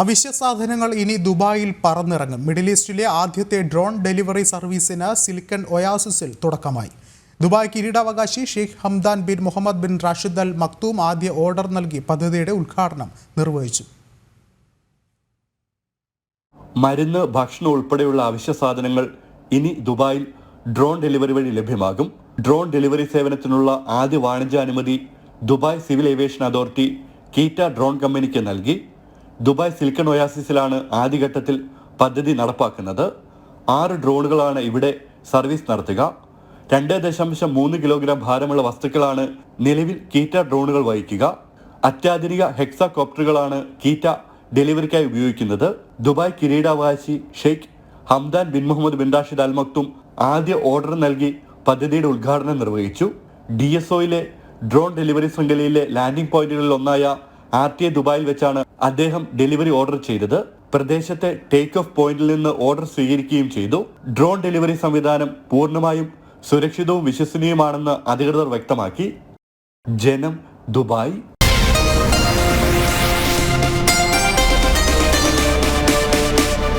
അവശ്യ സാധനങ്ങൾ ഇനി ദുബായിൽ പറന്നിറങ്ങും. മിഡിൽ ഈസ്റ്റിലെ ആദ്യത്തെ ഡ്രോൺ ഡെലിവറി സർവീസിന് സിലിക്കൺ ഒയാസിസിൽ തുടക്കമായി. ദുബായ് കിരീടാവകാശി Sheikh Hamdan bin Mohammed bin Rashid Al Maktoum ആദ്യ ഓർഡർ നൽകി പദ്ധതിയുടെ ഉദ്ഘാടനം നിർവഹിച്ചു. മരുന്ന് ഭക്ഷണം ഉൾപ്പെടെയുള്ള അവശ്യ സാധനങ്ങൾ ഇനി ദുബായിൽ ഡ്രോൺ ഡെലിവറി വഴി ലഭ്യമാകും. ഡ്രോൺ ഡെലിവറി സേവനത്തിനുള്ള ആദ്യ വാണിജ്യാനുമതി Dubai civil aviation authority Keeta drone കമ്പനിക്ക് നൽകി. ദുബായ് സിലിക്കൺ ഒയാസിസിലാണ് ആദ്യഘട്ടത്തിൽ പദ്ധതി നടപ്പാക്കുന്നത്. ആറ് ഡ്രോണുകളാണ് ഇവിടെ സർവീസ് നടത്തുക. രണ്ട് ദശാംശം മൂന്ന് കിലോഗ്രാം ഭാരമുള്ള വസ്തുക്കളാണ് നിലവിൽ കീറ്റ ഡ്രോണുകൾ വഹിക്കുക. അത്യാധുനിക ഹെക്സാകോപ്റ്ററുകളാണ് കീറ്റ ഡെലിവറിക്കായി ഉപയോഗിക്കുന്നത്. ദുബായ് കിരീടാവകാശി Sheikh Hamdan bin Mohammed bin Rashid Al Maktoum ആദ്യ ഓർഡർ നൽകി പദ്ധതിയുടെ ഉദ്ഘാടനം നിർവഹിച്ചു. ഡി എസ് ഒയിലെ ഡ്രോൺ ഡെലിവറി ശൃംഖലയിലെ ലാൻഡിംഗ് പോയിന്റുകളിൽ ഒന്നായ ആർ ടി എ ദുബായിൽ വെച്ചാണ് അദ്ദേഹം ഡെലിവറി ഓർഡർ ചെയ്തത്. പ്രദേശത്തെ ടേക്ക് ഓഫ് പോയിന്റിൽ നിന്ന് ഓർഡർ സ്വീകരിക്കുകയും ചെയ്തു. ഡ്രോൺ ഡെലിവറി സംവിധാനം പൂർണമായും സുരക്ഷിതവും വിശ്വസനീയമാണെന്ന് അധികൃതർ വ്യക്തമാക്കി. ജനം ദുബായ്